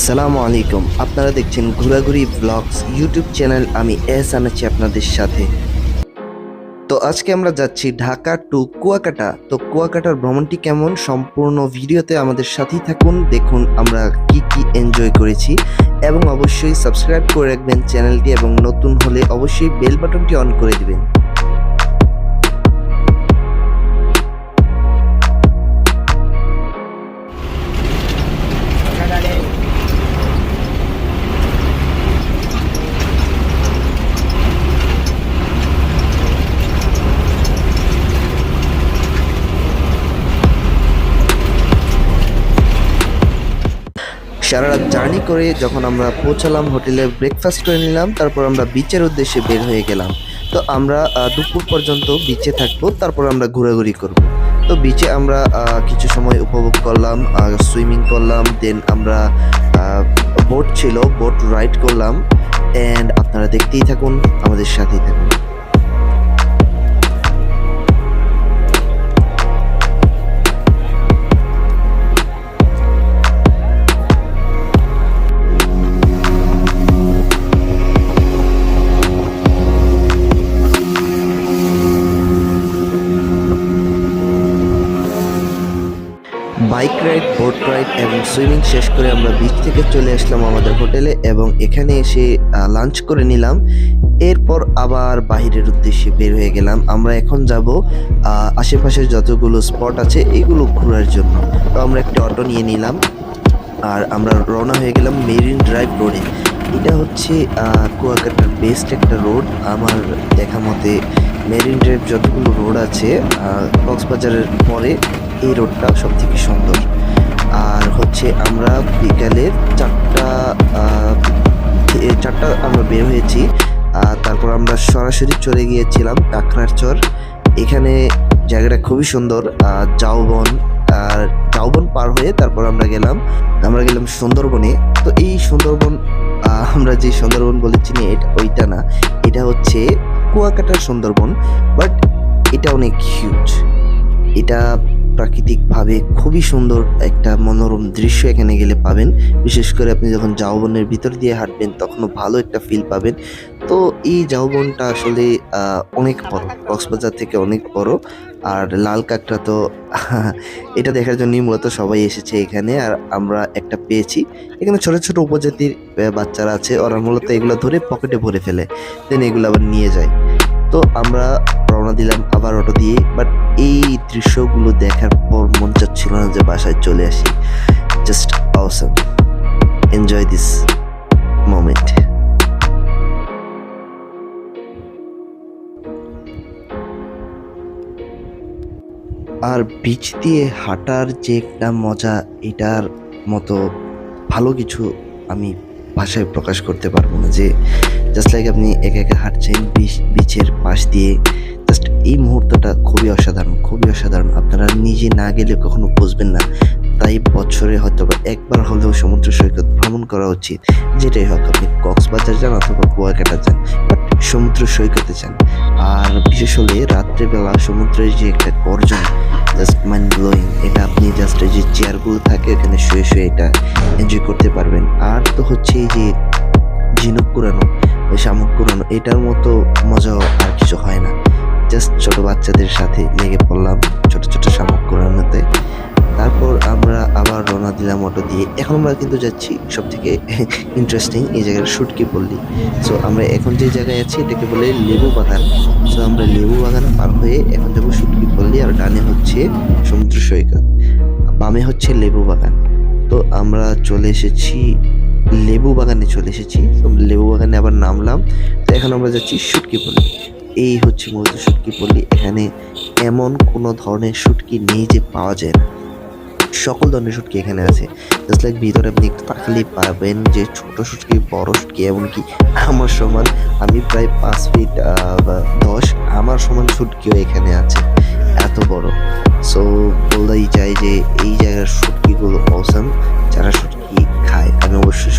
আসসালামু আলাইকুম। আপনারা দেখছেন ঘোরাঘুরি ব্লগস ইউটিউব চ্যানেল। আমি এস আনাচ্ছি আপনাদের সাথে। তো আজকে আমরা যাচ্ছি ঢাকা টু কুয়াকাটা। তো কুয়াকাটার ভ্রমণটি কেমন? সম্পূর্ণ ভিডিওতে আমাদের সাথেই থাকুন। দেখুন আমরা কি কি এনজয় করেছি। এবং অবশ্যই সাবস্ক্রাইব করে রাখবেন চ্যানেলটি এবং নতুন হলে অবশ্যই বেল বাটনটি অন করে দিবেন। সারা রাত জার্নি করে যখন আমরা পৌঁছালাম, হোটেলে ব্রেকফাস্ট করে নিলাম, তারপর আমরা বিচের উদ্দেশ্যে বের হয়ে গেলাম। তো আমরা দুপুর পর্যন্ত বিচে থাকব, তারপর আমরা ঘোরাঘুরি করব। তো বিচে আমরা কিছু সময় উপভোগ করলাম সুইমিং করলাম দেন আমরা বোট ছিল বোট রাইড করলাম অ্যান্ড আপনারা দেখতেই থাকুন, আমাদের সাথেই থাকুন। বাইক রাইড, বোট রাইড এবং সুইমিং শেষ করে আমরা বিচ থেকে চলে আসলাম আমাদের হোটেলে এবং এখানে এসে লাঞ্চ করে নিলাম। এরপর আবার বাইরের উদ্দেশ্যে বের হয়ে গেলাম। আমরা এখন যাব আশেপাশের যতগুলো স্পট আছে এগুলো ঘোরার জন্য। তো আমরা একটা অটো নিয়ে নিলাম আর আমরা রওনা হয়ে গেলাম মেরিন ড্রাইভ রোডে। এটা হচ্ছে কুয়াকাটার বেস্ট একটা রোড। আমার দেখা মতে মেরিন ড্রাইভ যতগুলো রোড আছে কক্সবাজারের পরে এই রোডটা সব থেকে সুন্দর। আর হচ্ছে আমরা বিকালের চারটা চারটা আমরা বের হয়েছি, আর তারপর আমরা সরাসরি চলে গিয়েছিলাম কাঁকড়ার চর। এখানে জায়গাটা খুবই সুন্দর জাউবন, আর জাউবন পার হয়ে তারপর আমরা গেলাম আমরা গেলাম সুন্দরবনে। তো এই সুন্দরবন আমরা যে সুন্দরবন বলেছি না, এটা ওইটা না, এটা হচ্ছে কুয়াকাটার সুন্দরবন, বাট এটা অনেক হিউজ এটা প্রাকৃতিকভাবে খুবই সুন্দর একটা মনোরম দৃশ্য এখানে গেলে পাবেন। বিশেষ করে আপনি যখন জাউবনের ভিতর দিয়ে হাঁটবেন, তখনও ভালো একটা ফিল পাবেন। তো এই জাউবনটা আসলে অনেক বড়, কক্সবাজার থেকে অনেক বড়। আর লাল কাঁকড়া তো, এটা দেখার জন্যই মূলত সবাই এসেছে এখানে। আর আমরা একটা পেয়েছি। এখানে ছোট ছোট উপজাতির বাচ্চারা আছে। ওরা মূলত এগুলো ধরে পকেটে ভরে ফেলে। দেন এগুলো আবার নিয়ে যায়। তো আমরা রওনা দিলাম আবার অটো দিয়ে বাট এই দৃশ্যগুলো দেখার পর মন চাচ্ছিল না যে বাসায় চলে আসি। Just awesome enjoy this moment R beach দিয়ে হাঁটার যে একটা মজা, এটার মতো ভালো কিছু আমি ভাষায় প্রকাশ করতে পারব না যে জাস্ট লাইক আপনি একা একা হাঁটছেন বিচ বিচের পাশ দিয়ে এই মুহূর্তটা খুবই অসাধারণ খুবই অসাধারণ। আপনারা নিজে না গেলে কখনো বুঝবেন না। তাই বছরে হয়তো বা একবার হলেও সমুদ্র সৈকত ভ্রমণ করা উচিত। যেটাই হোক, আপনি কক্সবাজার যান অথবা কুয়াকাটা যান বাট সমুদ্র সৈকতে যান। আর বিশেষ হলে রাত্রেবেলা সমুদ্রের যে একটা গর্জন জাস্ট মাইন্ড ব্লোয়িং এটা আপনি জাস্ট যে চেয়ারগুলো থাকে এখানে শুয়ে শুয়ে এটা এনজয় করতে পারবেন। আর তো হচ্ছে এই যে ঝিনুক কুড়ানো শামুক কুড়ানো, এটার মতো মজা আর কিছু হয় না। জাস্ট ছোট বাচ্চাদের সাথে লেগে পড়লাম ছোট ছোট শামুক কুড়ানোতে তারপর আমরা আবার রওনা দিলাম অটো দিয়ে। এখন আমরা কিন্তু যাচ্ছি সব থেকে ইন্টারেস্টিং এই জায়গার শুটকি পল্লী। সো আমরা এখন যে জায়গায় আছি, এটাকে বলে লেবু বাগান। সো আমরা লেবু বাগান পার হয়ে এখন যাব শুটকি পল্লী আর ডানে হচ্ছে সমুদ্র সৈকত। বামে হচ্ছে লেবু বাগান। তো, আমরা চলে এসেছি, লেবু বাগানে চলে এসেছি। তো, লেবু বাগানে আবার নামলাম। তো, এখন আমরা যাচ্ছি শুটকি পল্লী। এই হচ্ছে মূলত শুটকি পল্লী। এখানে এমন কোনো ধরনের শুটকি নেই যে পাওয়া যায় না। সকল ধরনের শুটকি এখানে আছে। জাস্ট লাইক ভিতরে আপনি একটু তাকালেই পাবেন যে ছোট শুটকি, বড় শুটকি, এমনকি আমার সমান আমি প্রায় পাঁচ ফিট দশ, আমার সমান শুটকিও এখানে আছে। এত বড়। সো বলতেই চাই যে এই জায়গার শুটকিগুলো অসাম যারা শুটকি খায়, আমি অবশ্যই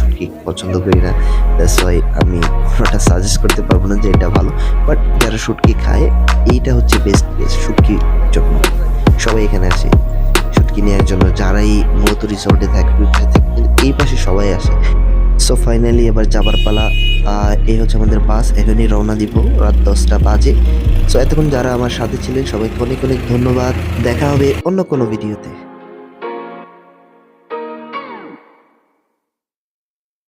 পছন্দ করি না। দ্যাটস ওয়াই আমি কোনোটা সাজেস্ট করতে পারব না যে এটা ভালো। বাট যারা শুটকি খায় এইটা হচ্ছে বেস্ট প্লেস শুটকির জন্য। সবাই এখানে আসে। শুটকি নেওয়ার জন্য যারাই মূলত রিসোর্টে থাকে থাকে, এই পাশে সবাই আসে। সো ফাইনালি এবার যাবার পালা এই হচ্ছে আমাদের বাস এখনই রওনা দিব রাত দশটা বাজে। সো এতক্ষণ যারা আমার সাথে ছিলেন সবাইকে অনেক অনেক ধন্যবাদ। দেখা হবে অন্য কোনো ভিডিওতে